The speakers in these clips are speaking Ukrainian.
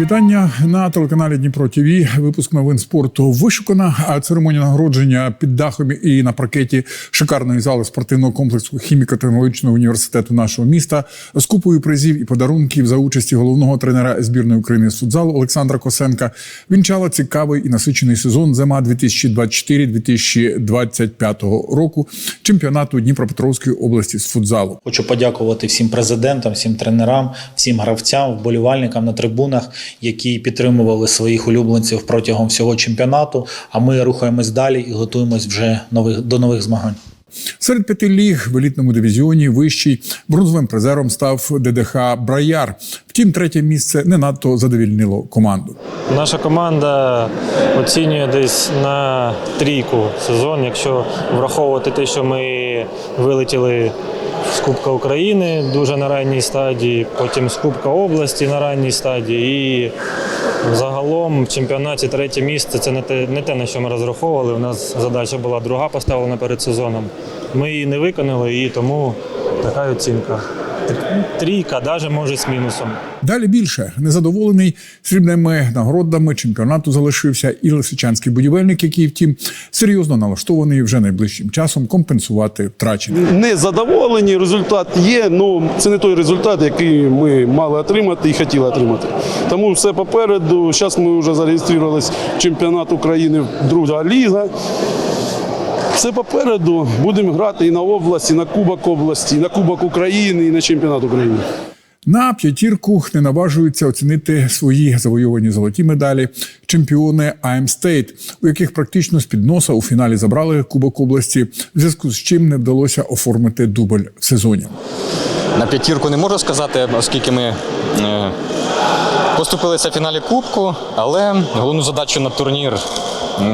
Вітання на телеканалі Дніпро ТВ. Випуск новин спорту вишукана. А церемонія нагородження під дахом і на паркеті шикарної зали спортивного комплексу хіміко-технологічного університету нашого міста з купою призів і подарунків за участі головного тренера збірної України з футзалу Олександра Косенка вінчала цікавий і насичений сезон зима 2024-2025 року чемпіонату Дніпропетровської області з футзалу. Хочу подякувати всім президентам, всім тренерам, всім гравцям, вболівальникам на трибунах, які підтримували своїх улюбленців протягом всього чемпіонату. А ми рухаємось далі і готуємось вже нових до нових змагань. Серед п'яти ліг в елітному дивізіоні вищий бронзовим призером став ДДХ Браяр. Втім, третє місце не надто задовільнило команду. Наша команда оцінює десь на трійку сезон, якщо враховувати те, що ми вилетіли з Кубка України дуже на ранній стадії, потім з Кубка області на ранній стадії. І загалом в чемпіонаті третє місце це не те, не те, на що ми розраховували. У нас задача була друга поставлена перед сезоном. Ми її не виконали, і тому така оцінка. Трійка, навіть може з мінусом. Далі більше незадоволений срібними нагородами чемпіонату залишився і лисичанський будівельник, який, втім, серйозно налаштований вже найближчим часом компенсувати втрачене. не задоволені. Результат є, але це не той результат, який ми мали отримати і хотіли отримати. Тому все попереду. Зараз ми вже зареєструвалися в чемпіонат України друга ліга. Все попереду. Будемо грати і на області, і на Кубок області, і на Кубок України, і на чемпіонат України. На п'ятірку не наважуються оцінити свої завойовані золоті медалі чемпіони АМ Стейт, у яких практично з під носа у фіналі забрали Кубок області, в зв'язку з чим не вдалося оформити дубль в сезоні. На п'ятірку не можу сказати, оскільки ми е, поступилися в фіналі Кубку, але головну задачу на турнір,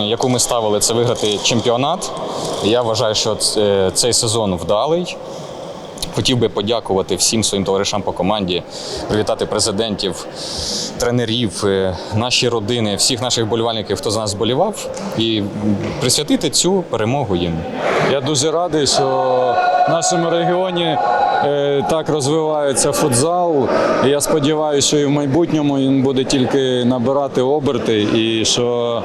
яку ми ставили, це виграти чемпіонат. Я вважаю, що цей сезон вдалий. Хотів би подякувати всім своїм товаришам по команді, привітати президентів, тренерів, е, наші родини, всіх наших болівальників, хто за нас болівав, і присвятити цю перемогу їм. Я дуже радий, що нашому регіоні е, так розвивається футзал. Я сподіваюся, що і в майбутньому він буде тільки набирати оберти, і що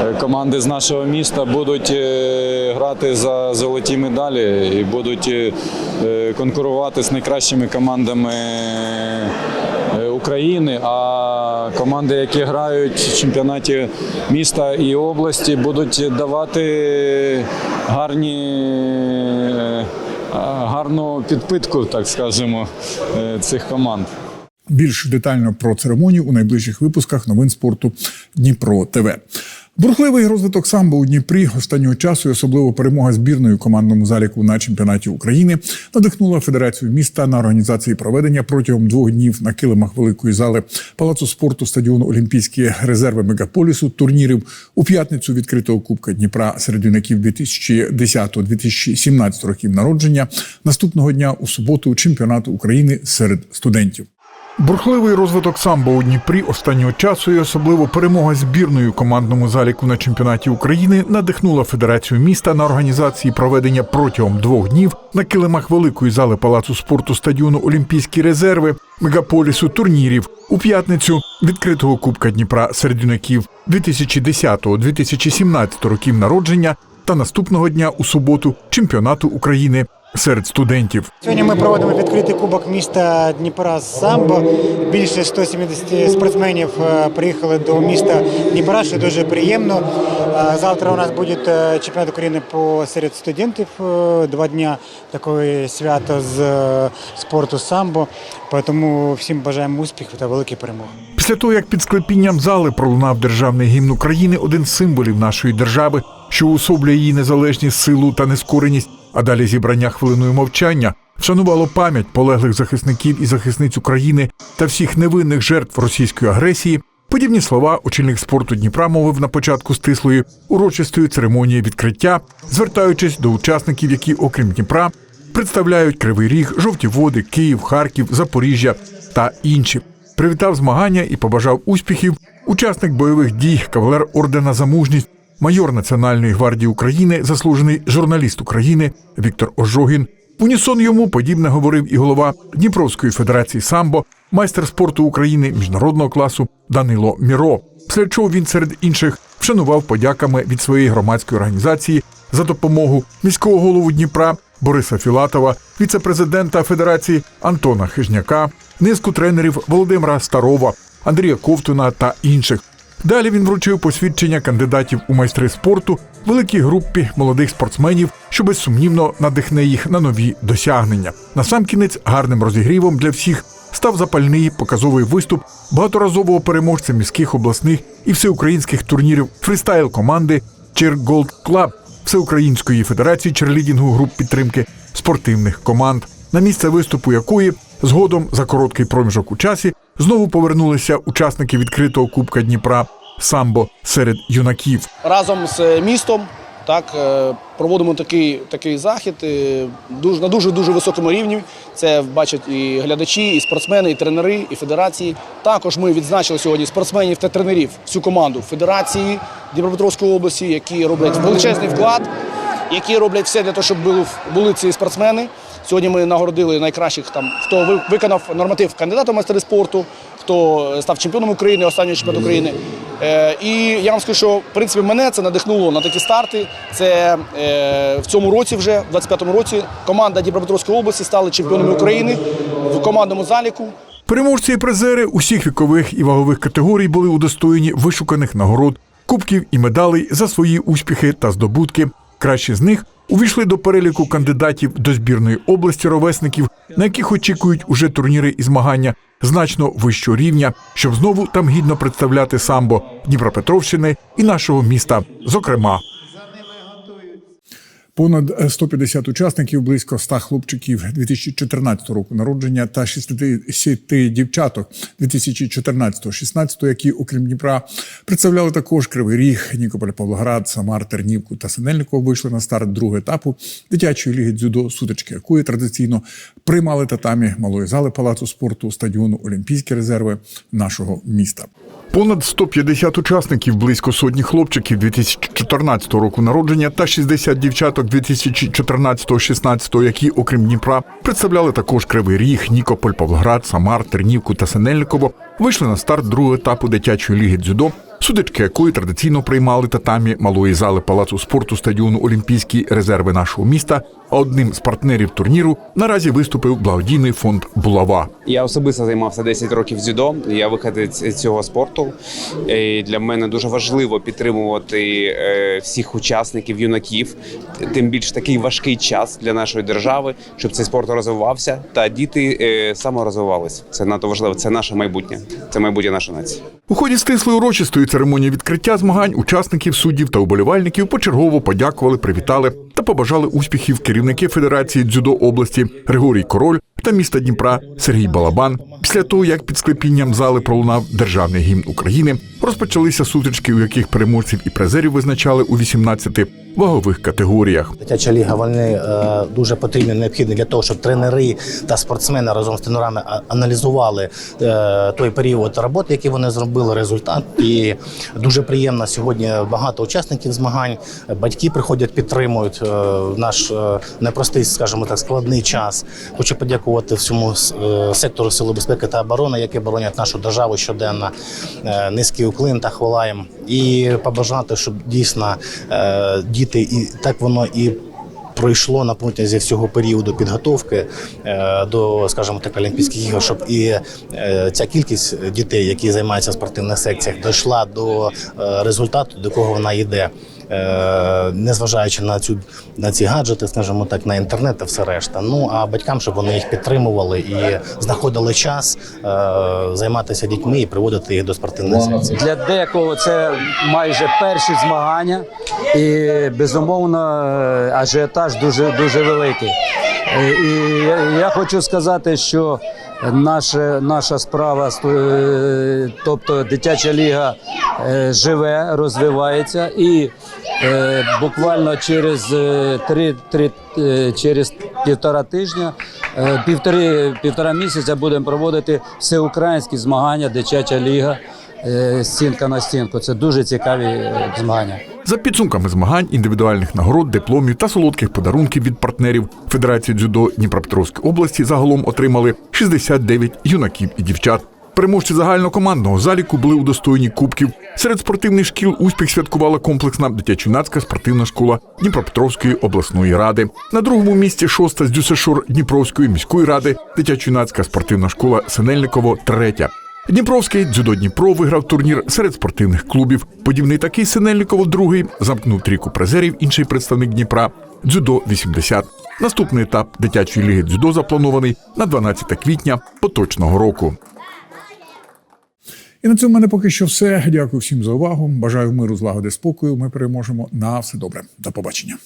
е, команди з нашого міста будуть е, грати за золоті медалі і будуть конкурувати з найкращими командами. України, а команди, які грають в чемпіонаті міста і області, будуть давати гарні, гарну підпитку, так скажемо, е, цих команд. Більш детально про церемонію у найближчих випусках новин спорту Дніпро ТВ. Бурхливий розвиток самбо у Дніпрі останнього часу, і особливо перемога збірної у командному заліку на чемпіонаті України, надихнула федерацію міста на організації проведення протягом двох днів на килимах великої зали палацу спорту стадіону Олімпійські резерви мегаполісу турнірів у п'ятницю відкритого кубка Дніпра серед юнаків 2010-2017 років народження. Наступного дня у суботу чемпіонату України серед студентів. Бурхливий розвиток самбо у Дніпрі останнього часу і особливо перемога збірної у командному заліку на чемпіонаті України надихнула федерацію міста на організації проведення протягом двох днів на килимах великої зали палацу спорту стадіону Олімпійські резерви мегаполісу турнірів у п'ятницю відкритого кубка Дніпра серед юнаків 2010-2017 років народження та наступного дня у суботу чемпіонату України серед студентів. Сьогодні ми проводимо відкритий кубок міста Дніпра з самбо. Більше 170 спортсменів е, приїхали до міста Дніпра, що дуже приємно. Е, Завтра у нас буде е, чемпіонат України по серед студентів. Два дня такої свято з спорту самбо. Тому всім бажаємо успіхів та великих перемог. Після того, як під склепінням зали пролунав державний гімн України, один з символів нашої держави, що уособлює її незалежність, силу та нескореність, а далі зібрання хвилиною мовчання, вшанувало пам'ять полеглих захисників і захисниць України та всіх невинних жертв російської агресії. Подібні слова очільник спорту Дніпра мовив на початку стислої урочистої церемонії відкриття, звертаючись до учасників, які, окрім Дніпра, представляють Кривий Ріг, Жовті Води, Київ, Харків, Запоріжжя та інші. Привітав змагання і побажав успіхів учасник бойових дій, кавалер ордена за мужність, майор Національної гвардії України, заслужений журналіст України Віктор Ожогін. Унісон йому подібне говорив і голова Дніпровської федерації самбо майстер спорту України міжнародного класу Данило Міро. Після чого він серед інших вшанував подяками від своєї громадської організації за допомогу міського голову Дніпра Бориса Філатова, віце-президента Федерації Антона Хижняка, низку тренерів Володимира Старова, Андрія Ковтуна та інших. Далі він вручив посвідчення кандидатів у майстри спорту великій групі молодих спортсменів, що безсумнівно надихне їх на нові досягнення. Насамкінець гарним розігрівом для всіх став запальний показовий виступ багаторазового переможця міських обласних і всеукраїнських турнірів фристайл команди Чир Голд Клаб Всеукраїнської федерації черлідінгу груп підтримки спортивних команд, на місце виступу якої згодом за короткий проміжок у часі знову повернулися учасники відкритого Кубка Дніпра самбо серед юнаків. разом з містом так, е, проводимо такий, такий захід е, дуже, на дуже дуже високому рівні. Це бачать і глядачі, і спортсмени, і тренери, і федерації. Також ми відзначили сьогодні спортсменів та тренерів всю команду федерації Дніпропетровської області, які роблять величезний вклад, які роблять все для того, щоб були, були ці спортсмени. Сьогодні ми нагородили найкращих там, хто ви- виконав норматив кандидата в майстери спорту, хто став чемпіоном України, останнього чемпіонату України. Е, і я вам скажу, що в принципі мене це надихнуло на такі старти. Це е, в цьому році, вже в 25-му році, команда Дніпропетровської області стали чемпіонами України в командному заліку. Переможці і призери усіх вікових і вагових категорій були удостоєні вишуканих нагород, кубків і медалей за свої успіхи та здобутки. Кращі з них увійшли до переліку кандидатів до збірної області ровесників, на яких очікують уже турніри і змагання значно вищого рівня, щоб знову там гідно представляти самбо Дніпропетровщини і нашого міста, зокрема. Понад 150 учасників, близько 100 хлопчиків 2014 року народження та 60 дівчаток 2014-16, які, окрім Дніпра, представляли також Кривий Ріг, Нікополь, Павлоград, Самар, Тернівку та Синельников вийшли на старт другого етапу дитячої ліги дзюдо сутички, якої традиційно приймали татамі малої зали палацу спорту стадіону Олімпійські резерви нашого міста. Понад 150 учасників, близько сотні хлопчиків 2014 року народження та 60 дівчаток 2014-16, які, окрім Дніпра, представляли також Кривий Ріг, Нікополь, Павлоград, Самар, Тернівку та Синельниково, вийшли на старт другого етапу дитячої ліги дзюдо, судочки якої традиційно приймали татамі малої зали палацу спорту стадіону Олімпійські резерви нашого міста. А одним з партнерів турніру наразі виступив благодійний фонд Булава. Я особисто займався 10 років дзюдо. Я виходець цього спорту. І для мене дуже важливо підтримувати е, всіх учасників, юнаків. Тим більш такий важкий час для нашої держави, щоб цей спорт розвивався та діти е, саморозвивалися. Це надто важливо. Це наше майбутнє. Це майбутнє нашої нації. У ході стислої урочистої церемонії відкриття змагань учасників, суддів та уболівальників почергово подякували, привітали та побажали успіхів керівники Федерації дзюдо області Григорій Король та міста Дніпра Сергій Балабан. Після того, як під склепінням зали пролунав державний гімн України, розпочалися сутички, у яких переможців і призерів визначали у 18 вагових категоріях. Дитяча ліга вони е, дуже потрібні, необхідні для того, щоб тренери та спортсмени разом з тренерами аналізували е, той період роботи, який вони зробили, результат. І дуже приємно сьогодні багато учасників змагань. Батьки приходять, підтримують е, наш непростий, скажімо так, складний час. Хочу подякувати всьому сектору сили безпеки та оборони, які боронять нашу державу щоденно. Низький уклин та хвала. І побажати, щоб дійсно е, діти і так воно і. Пройшло на протязі всього періоду підготовки е, до, скажімо так, Олімпійських ігор, щоб і е, ця кількість дітей, які займаються в спортивних секціях, дійшла до е, результату, до кого вона йде. Е, Незважаючи на цю на ці гаджети, скажімо так, на інтернет та все решта. Ну а батькам, щоб вони їх підтримували і знаходили час е, займатися дітьми і приводити їх до спортивних секцій. Для декого це майже перші змагання, і безумовно ажіотаж дуже дуже великий. Е, І я- я хочу сказати, що наша, наша справа, е, тобто дитяча ліга, е, живе, розвивається, і е, буквально через три, три через півтора тижня, півтори півтора місяця будемо проводити всеукраїнські змагання, дитяча ліга. Стінка на стінку. Це дуже цікаві змагання. За підсумками змагань, індивідуальних нагород, дипломів та солодких подарунків від партнерів Федерації дзюдо Дніпропетровської області загалом отримали 69 юнаків і дівчат. Переможці загальнокомандного заліку були удостоєні кубків. Серед спортивних шкіл успіх святкувала комплексна дитячо-юнацька спортивна школа Дніпропетровської обласної ради. На другому місці шоста з Дюсешор Дніпровської міської ради, дитячо-юнацька спортивна школа Синельниково третя. Дніпровський дзюдо Дніпро виграв турнір серед спортивних клубів. Подібний такий Синельниково другий замкнув трійку призерів інший представник Дніпра дзюдо 80. Наступний етап дитячої ліги дзюдо запланований на 12 квітня поточного року. І на цьому в мене поки що все. Дякую всім за увагу. Бажаю миру, злагоди, спокою. Ми переможемо на все добре. До побачення.